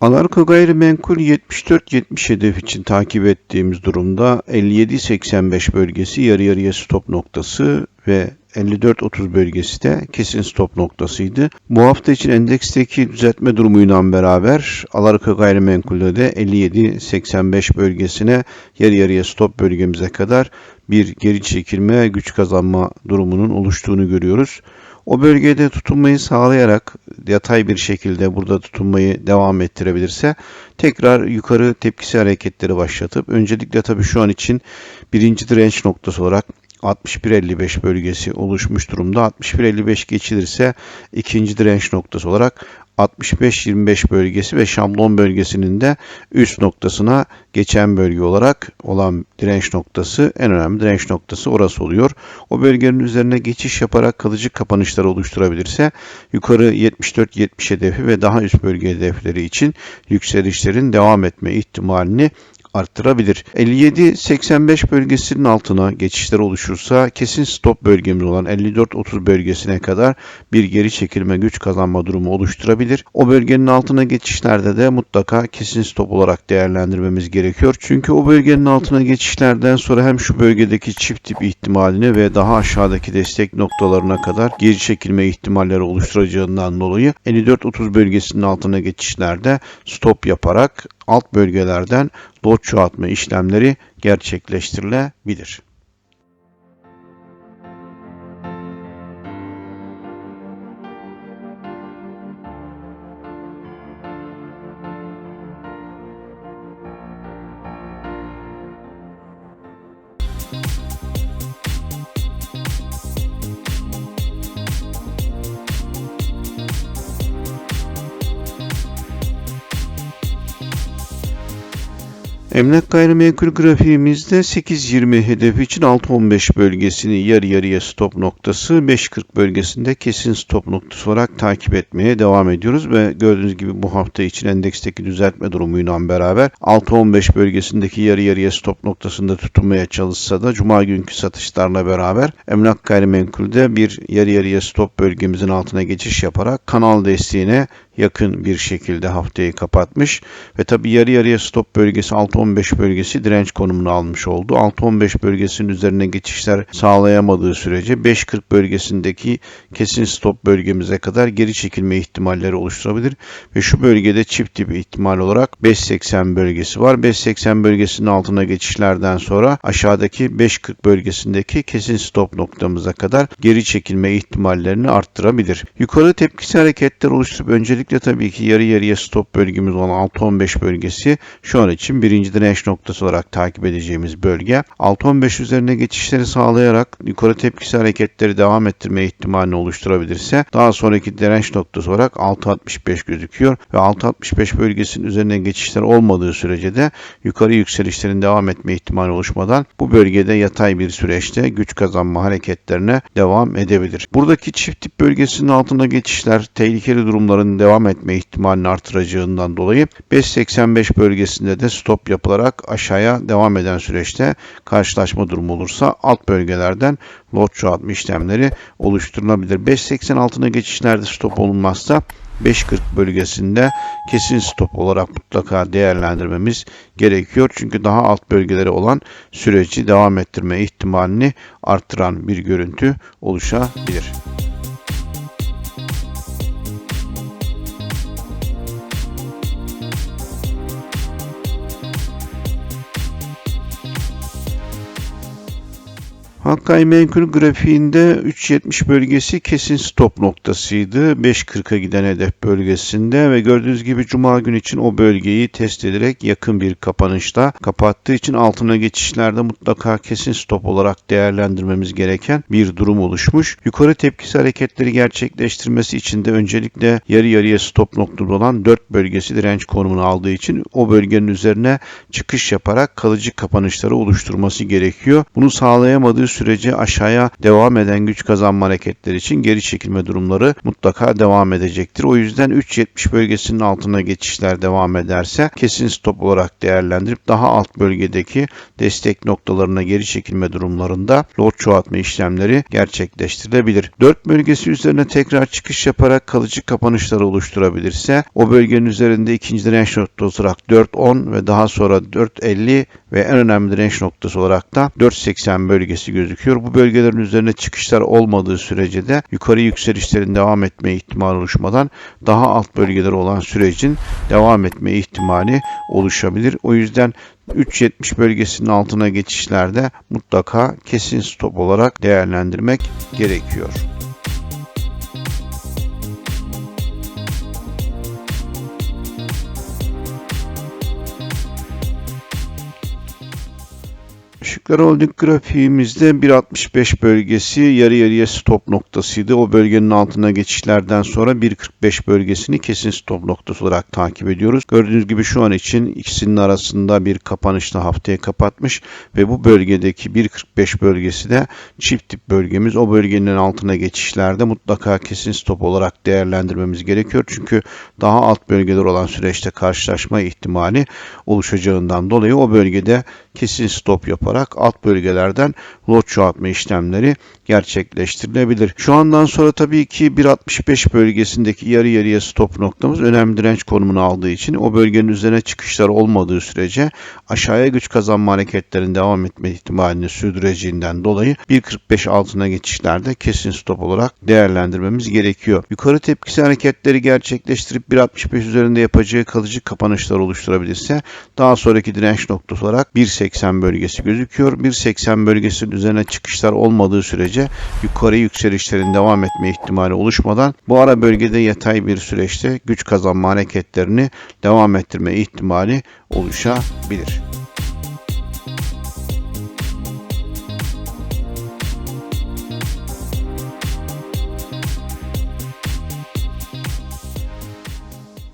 Alarko gayrimenkul 74-70 hedef için takip ettiğimiz durumda 57-85 bölgesi yarı yarıya stop noktası ve 54-30 bölgesi de kesin stop noktasıydı. Bu hafta için endeksteki düzeltme durumuyla beraber Alarko gayrimenkulde de 57-85 bölgesine yarı yarıya stop bölgemize kadar bir geri çekilme, güç kazanma durumunun oluştuğunu görüyoruz. O bölgede tutunmayı sağlayarak yatay bir şekilde burada tutunmayı devam ettirebilirse tekrar yukarı tepkisi hareketleri başlatıp öncelikle tabii şu an için birinci direnç noktası olarak 61.55 bölgesi oluşmuş durumda. 61.55 geçilirse ikinci direnç noktası olarak 65-25 bölgesi ve şablon bölgesinin de üst noktasına geçen bölge olarak olan direnç noktası en önemli direnç noktası orası oluyor. O bölgenin üzerine geçiş yaparak kalıcı kapanışlar oluşturabilirse yukarı 74-70 hedefi ve daha üst bölge hedefleri için yükselişlerin devam etme ihtimalini arttırabilir. 57-85 bölgesinin altına geçişler oluşursa kesin stop bölgemiz olan 54-30 bölgesine kadar bir geri çekilme güç kazanma durumu oluşturabilir. O bölgenin altına geçişlerde de mutlaka kesin stop olarak değerlendirmemiz gerekiyor. Çünkü o bölgenin altına geçişlerden sonra hem şu bölgedeki çift tip ihtimalini ve daha aşağıdaki destek noktalarına kadar geri çekilme ihtimalleri oluşturacağından dolayı 54-30 bölgesinin altına geçişlerde stop yaparak alt bölgelerden lot çoğaltma işlemleri gerçekleştirilebilir. Emlak gayrimenkul grafiğimizde 8.20 hedefi için 6.15 bölgesini yarı yarıya stop noktası 5.40 bölgesinde kesin stop noktası olarak takip etmeye devam ediyoruz. Ve gördüğünüz gibi bu hafta için endeksteki düzeltme durumuyla beraber 6.15 bölgesindeki yarı yarıya stop noktasında tutunmaya çalışsa da cuma günkü satışlarla beraber emlak gayrimenkulde bir yarı yarıya stop bölgemizin altına geçiş yaparak kanal desteğine yakın bir şekilde haftayı kapatmış ve tabi yarı yarıya stop bölgesi 6-15 bölgesi direnç konumunu almış oldu. 6-15 bölgesinin üzerine geçişler sağlayamadığı sürece 5-40 bölgesindeki kesin stop bölgemize kadar geri çekilme ihtimalleri oluşturabilir ve şu bölgede çift tip ihtimal olarak 5-80 bölgesi var. 5-80 bölgesinin altına geçişlerden sonra aşağıdaki 5-40 bölgesindeki kesin stop noktamıza kadar geri çekilme ihtimallerini arttırabilir. Yukarı tepkisi hareketler oluşturup öncelikle tabii ki yarı yarıya stop bölgemiz olan 6-15 bölgesi şu an için birinci direnç noktası olarak takip edeceğimiz bölge. 6-15 üzerine geçişleri sağlayarak yukarı tepkisi hareketleri devam ettirme ihtimalini oluşturabilirse daha sonraki direnç noktası olarak 6-65 gözüküyor ve 6-65 bölgesinin üzerine geçişler olmadığı sürece de yukarı yükselişlerin devam etme ihtimali oluşmadan bu bölgede yatay bir süreçte güç kazanma hareketlerine devam edebilir. Buradaki çift tip bölgesinin altında geçişler tehlikeli durumların devam devam etme ihtimalini artıracağından dolayı 5.85 bölgesinde de stop yapılarak aşağıya devam eden süreçte karşılaşma durumu olursa alt bölgelerden lot çoğaltma işlemleri oluşturulabilir. 5.80 altına geçişlerde stop olunmazsa 5.40 bölgesinde kesin stop olarak mutlaka değerlendirmemiz gerekiyor. Çünkü daha alt bölgeleri olan süreci devam ettirme ihtimalini artıran bir görüntü oluşabilir. Hakkay Menkul grafiğinde 3.70 bölgesi kesin stop noktasıydı. 5.40'a giden hedef bölgesinde ve gördüğünüz gibi Cuma günü için o bölgeyi test ederek yakın bir kapanışla kapattığı için altına geçişlerde mutlaka kesin stop olarak değerlendirmemiz gereken bir durum oluşmuş. Yukarı tepkisi hareketleri gerçekleştirmesi için de öncelikle yarı yarıya stop noktada olan 4 bölgesi direnç konumunu aldığı için o bölgenin üzerine çıkış yaparak kalıcı kapanışları oluşturması gerekiyor. Bunu sağlayamadığı sürece aşağıya devam eden güç kazanma hareketleri için geri çekilme durumları mutlaka devam edecektir. O yüzden 3.70 bölgesinin altına geçişler devam ederse kesin stop olarak değerlendirip daha alt bölgedeki destek noktalarına geri çekilme durumlarında lot çoğaltma işlemleri gerçekleştirilebilir. 4 bölgesi üzerine tekrar çıkış yaparak kalıcı kapanışlar oluşturabilirse o bölgenin üzerinde ikinci direnç noktası olarak 4.10 ve daha sonra 4.50 ve en önemli direnç noktası olarak da 4.80 bölgesi gözüküyor. Bu bölgelerin üzerine çıkışlar olmadığı sürece de yukarı yükselişlerin devam etme ihtimali oluşmadan daha alt bölgeleri olan sürecin devam etme ihtimali oluşabilir. O yüzden 3.70 bölgesinin altına geçişlerde mutlaka kesin stop olarak değerlendirmek gerekiyor. Işıklar Holding grafiğimizde 1.65 bölgesi yarı yarıya stop noktasıydı. O bölgenin altına geçişlerden sonra 1.45 bölgesini kesin stop noktası olarak takip ediyoruz. Gördüğünüz gibi şu an için ikisinin arasında bir kapanışla haftaya kapatmış ve bu bölgedeki 1.45 bölgesi de çift tip bölgemiz. O bölgenin altına geçişlerde mutlaka kesin stop olarak değerlendirmemiz gerekiyor. Çünkü daha alt bölgeler olan süreçte karşılaşma ihtimali oluşacağından dolayı o bölgede kesin stop yaparak alt bölgelerden lot çoğaltma işlemleri gerçekleştirilebilir. Şu andan sonra tabii ki 1.65 bölgesindeki yarı yarıya stop noktamız önemli direnç konumunu aldığı için o bölgenin üzerine çıkışlar olmadığı sürece aşağıya güç kazanma hareketlerinin devam etme ihtimalini sürdüreceğinden dolayı 1.45 altına geçişlerde kesin stop olarak değerlendirmemiz gerekiyor. Yukarı tepkisi hareketleri gerçekleştirip 1.65 üzerinde yapacağı kalıcı kapanışlar oluşturabilirse daha sonraki direnç noktası olarak 1.80 bölgesi gözüküyor. 1.80 bölgesinin üzerine çıkışlar olmadığı sürece yukarı yükselişlerin devam etme ihtimali oluşmadan bu ara bölgede yatay bir süreçte güç kazanma hareketlerini devam ettirme ihtimali oluşabilir.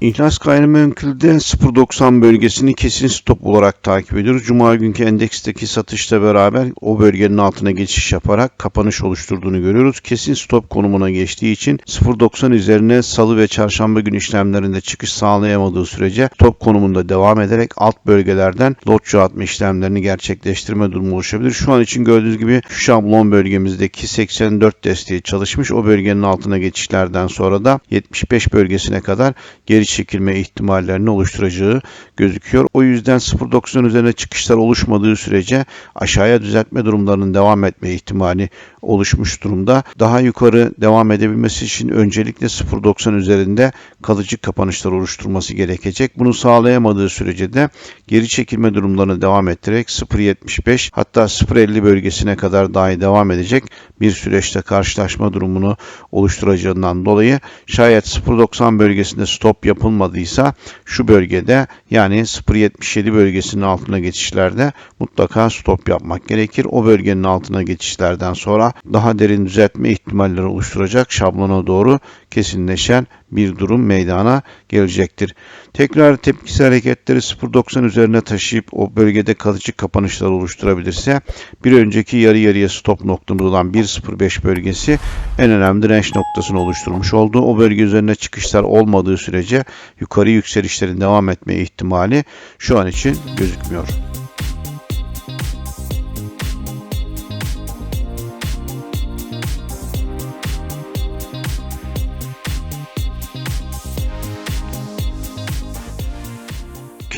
İhlas gayrimenkulde 0.90 bölgesini kesin stop olarak takip ediyoruz. Cuma günkü endeksteki satışla beraber o bölgenin altına geçiş yaparak kapanış oluşturduğunu görüyoruz. Kesin stop konumuna geçtiği için 0.90 üzerine salı ve çarşamba gün işlemlerinde çıkış sağlayamadığı sürece top konumunda devam ederek alt bölgelerden lot çoğaltma işlemlerini gerçekleştirme durumu oluşabilir. Şu an için gördüğünüz gibi şu şablon bölgemizdeki 84 desteği çalışmış. O bölgenin altına geçişlerden sonra da 75 bölgesine kadar geri çekilme ihtimallerini oluşturacağı gözüküyor. O yüzden 0.90 üzerine çıkışlar oluşmadığı sürece aşağıya düzeltme durumlarının devam etme ihtimali oluşmuş durumda. Daha yukarı devam edebilmesi için öncelikle 0.90 üzerinde kalıcı kapanışlar oluşturması gerekecek. Bunu sağlayamadığı sürece de geri çekilme durumlarını devam ettirerek 0.75 hatta 0.50 bölgesine kadar dahi devam edecek bir süreçte karşılaşma durumunu oluşturacağından dolayı şayet 0.90 bölgesinde stop yapılmadıysa şu bölgede yani 0.77 bölgesinin altına geçişlerde mutlaka stop yapmak gerekir. O bölgenin altına geçişlerden sonra daha derin düzeltme ihtimalleri oluşturacak şablona doğru kesinleşen bir durum meydana gelecektir. Tekrar tepkisi hareketleri 0.90 üzerine taşıyıp o bölgede kalıcı kapanışlar oluşturabilirse bir önceki yarı yarıya stop noktamız olan 1.05 bölgesi en önemli direnç noktasını oluşturmuş oldu. O bölge üzerine çıkışlar olmadığı sürece yukarı yükselişlerin devam etme ihtimali şu an için gözükmüyor.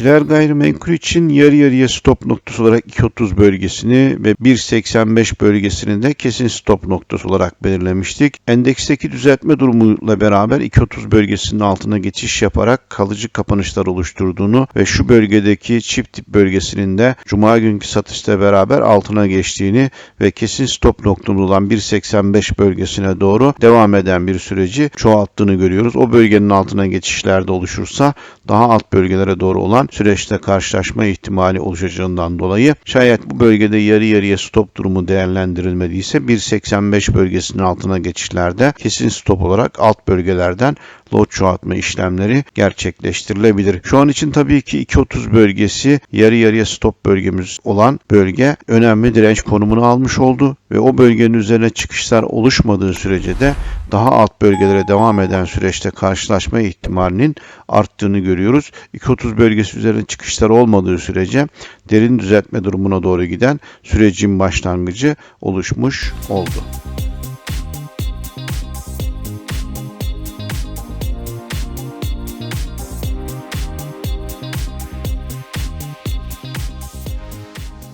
Kiler gayrimenkul için yarı yarıya stop noktası olarak 2.30 bölgesini ve 1.85 bölgesini de kesin stop noktası olarak belirlemiştik. Endeksteki düzeltme durumuyla beraber 2.30 bölgesinin altına geçiş yaparak kalıcı kapanışlar oluşturduğunu ve şu bölgedeki çift tip bölgesinin de cuma günkü satışla beraber altına geçtiğini ve kesin stop noktamız olan 1.85 bölgesine doğru devam eden bir süreci çoğalttığını görüyoruz. O bölgenin altına geçişlerde oluşursa daha alt bölgelere doğru olan süreçte karşılaşma ihtimali oluşacağından dolayı şayet bu bölgede yarı yarıya stop durumu değerlendirilmediyse 1.85 bölgesinin altına geçişlerde kesin stop olarak alt bölgelerden upload çoğaltma işlemleri gerçekleştirilebilir. Şu an için tabii ki 2.30 bölgesi yarı yarıya stop bölgemiz olan bölge önemli direnç konumunu almış oldu ve o bölgenin üzerine çıkışlar oluşmadığı sürece de daha alt bölgelere devam eden süreçte karşılaşma ihtimalinin arttığını görüyoruz. 2.30 bölgesi üzerine çıkışlar olmadığı sürece derin düzeltme durumuna doğru giden sürecin başlangıcı oluşmuş oldu.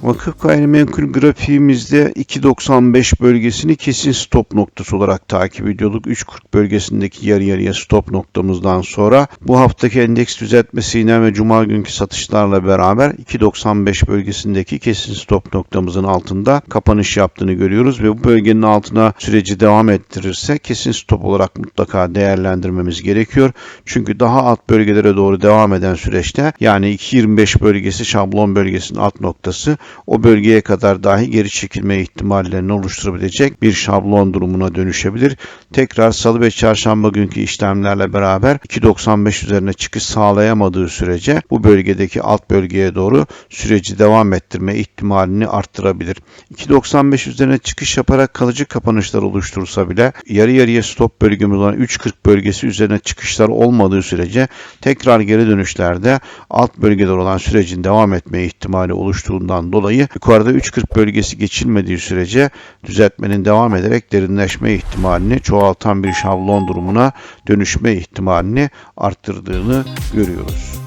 Vakıf gayrimenkul grafiğimizde 2.95 bölgesini kesin stop noktası olarak takip ediyorduk. 3.40 bölgesindeki yarı yarıya stop noktamızdan sonra bu haftaki endeks düzeltmesiyle ve cuma günkü satışlarla beraber 2.95 bölgesindeki kesin stop noktamızın altında kapanış yaptığını görüyoruz ve bu bölgenin altına süreci devam ettirirse kesin stop olarak mutlaka değerlendirmemiz gerekiyor. Çünkü daha alt bölgelere doğru devam eden süreçte yani 2.25 bölgesi şablon bölgesinin alt noktası o bölgeye kadar dahi geri çekilme ihtimallerini oluşturabilecek bir şablon durumuna dönüşebilir. Tekrar salı ve çarşamba günkü işlemlerle beraber 2.95 üzerine çıkış sağlayamadığı sürece bu bölgedeki alt bölgeye doğru süreci devam ettirme ihtimalini arttırabilir. 2.95 üzerine çıkış yaparak kalıcı kapanışlar oluşturursa bile yarı yarıya stop bölgemiz olan 3.40 bölgesi üzerine çıkışlar olmadığı sürece tekrar geri dönüşlerde alt bölgeler olan sürecin devam etme ihtimali oluştuğundan dolayı yukarıda 3.40 bölgesi geçilmediği sürece düzeltmenin devam ederek derinleşme ihtimalini çoğaltan bir şablon durumuna dönüşme ihtimalini arttırdığını görüyoruz.